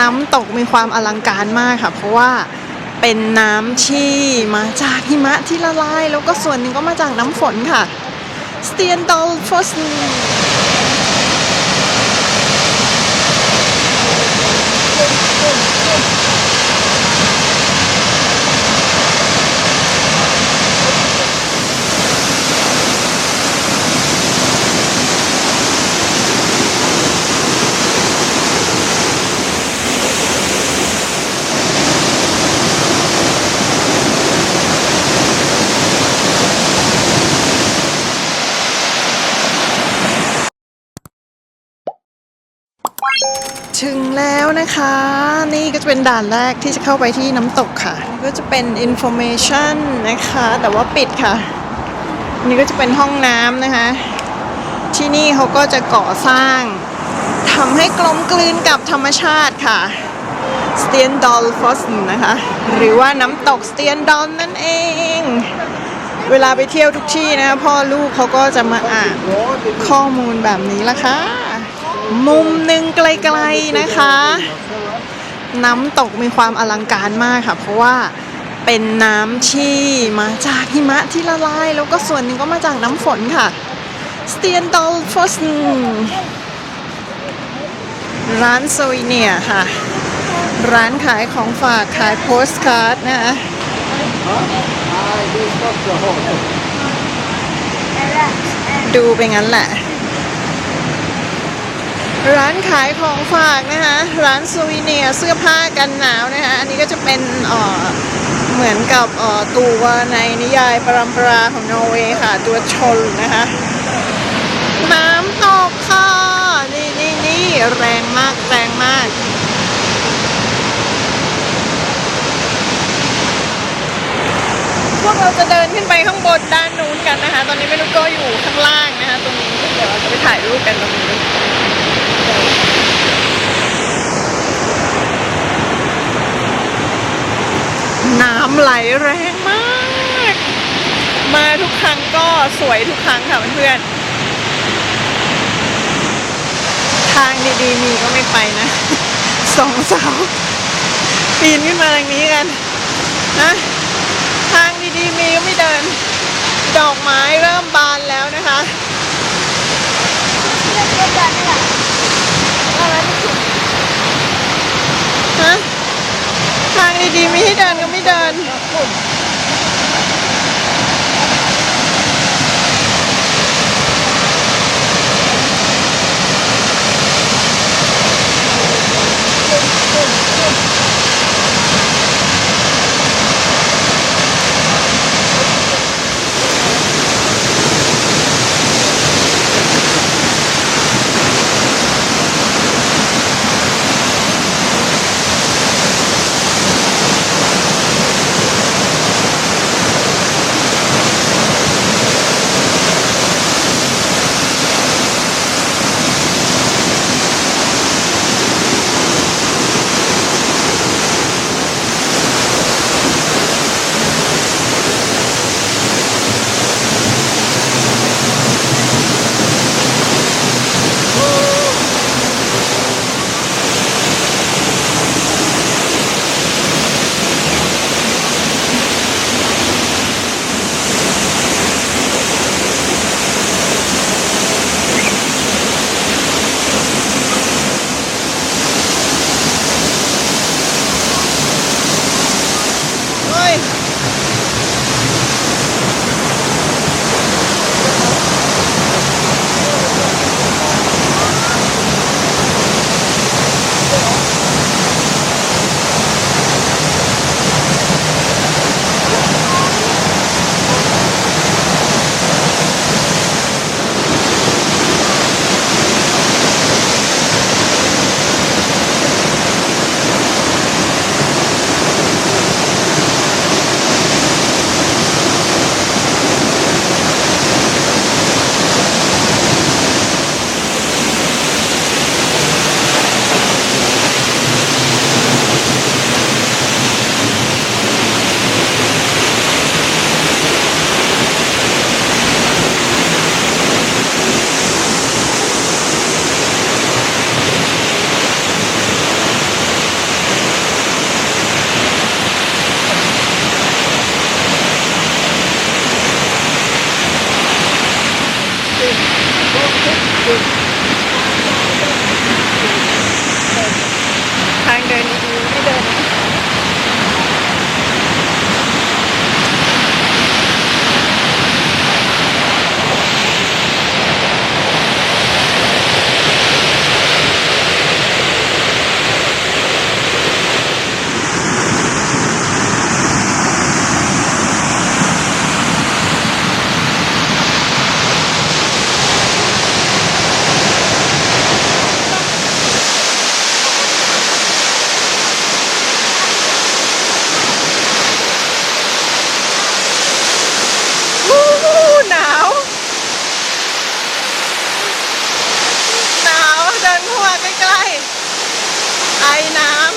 น้ำตกมีความอลังการมากค่ะ เพราะว่าเป็นน้ำที่มาจากหิมะที่ละลาย แล้วก็ส่วนหนึ่งก็มาจากน้ำฝนค่ะสเตียนดอลฟอส ถึงแล้วนะคะ นี่ก็จะเป็นด่านแรกที่จะเข้าไปที่น้ำตกค่ะ ก็จะเป็น information นะคะ แต่ว่าปิดค่ะ นี่ก็จะเป็นห้องน้ำนะคะ ที่นี่เขาก็จะก่อสร้างทำให้กลมกลืนกับธรรมชาติค่ะสเตียนดอลฟอสนะคะ หรือว่าน้ำตกสเตียนดอลนั่นเอง เวลาไปเที่ยวทุกที่นะพ่อลูกเขาก็จะมาอ่านข้อมูลแบบนี้ละค่ะ มุมหนึ่งไกลๆนะคะ น้ำตกมีความอลังการมากค่ะ เพราะว่าเป็นน้ำที่มาจากหิมะที่ละลาย แล้วก็ส่วนหนึ่งก็มาจากน้ำฝนค่ะสเตียนดอลฟอสร้านโซยเนียค่ะ ร้านขายของฝากขายโพสการ์ดนะคะดูไปงั้นแหละ ร้านขายของฝากนะคะร้านซูวิเนียเสื้อผ้ากันหนาวนะคะอันนี้ก็จะเป็นเหมือนกับตัวในนิยายปรัมปราของนอร์เวย์ค่ะ ตัวชนนะคะน้ำตกค่ะ นี่นี่นี่แรงมากแรงมาก พวกเราจะเดินขึ้นไปข้างบนด้านนู้นกันนะคะ ตอนนี้ไม่รู้ก็อยู่ข้างล่างนะคะ ตรงนี้เดี๋ยวเราจะไปถ่ายรูปกันตรงนี้ น้ำไหลแรงมาก มาทุกครั้งก็สวยทุกครั้งค่ะเพื่อนๆทางดีๆ มีก็ไม่ไปนะสองสาวปีนขึ้นมาทางนี้กันนะทางดีๆ มีก็ไม่เดิน ดอกไม้เริ่มบานแล้วนะคะฮะ ทางดีๆ มีให้เดินก็ไม่เดิน ไอน้ำ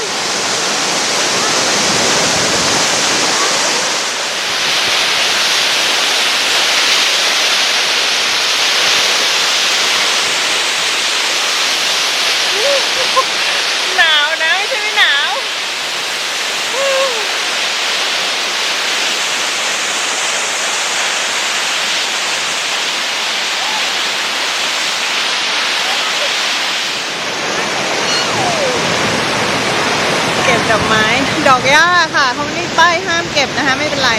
หนาวนะ ไม่ใช่ไม่หนาว เก็บ ดอกไม้ ดอกหญ้าค่ะเขาไม่ได้ป้ายห้ามเก็บนะคะ ไม่เป็นไร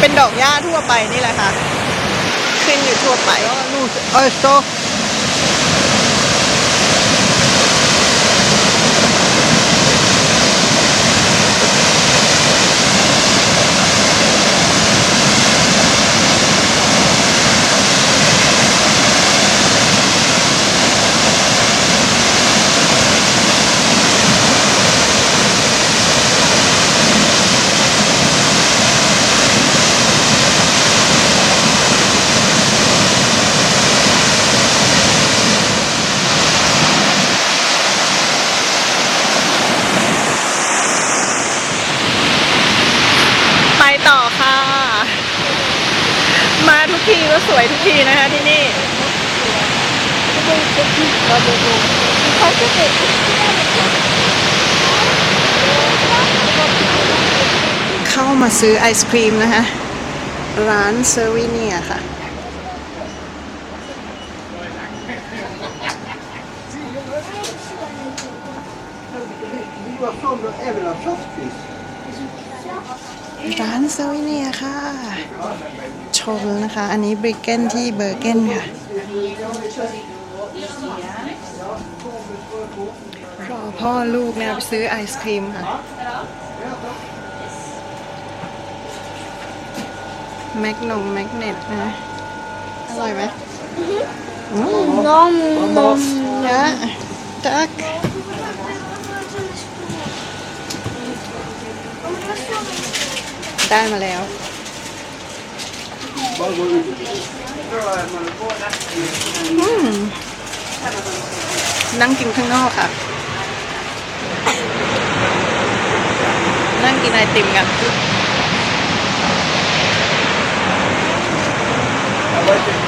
เป็นดอกหญ้าทั่วไปนี่แหละค่ะ ขึ้นอยู่ทั่วไป Nu, öster. ไปต่อค่ะ มาทุ กทีก็สวยทุกทีนะคะที่นี่เขาจะติดเข้ามาซื้อไอศครีมนะคะ ร้านเซอร์วิเนียค่ะ Du har sån och även har softis. ร้านเซอร์ วิเซเนียค่ะ ชมนะคะ อันนี้บริกเกนที่เบอร์เกนค่ะ รอพ่อลูกเนี่ยไปซื้อไอศครีมค่ะ แมกนงแมกเนตนะ อร่อยไหมอืม Nom, nom. เยอะจัก ได้มาแล้วนั่งกินข้างนอกค่ะ นั่งกินไอติมกันไ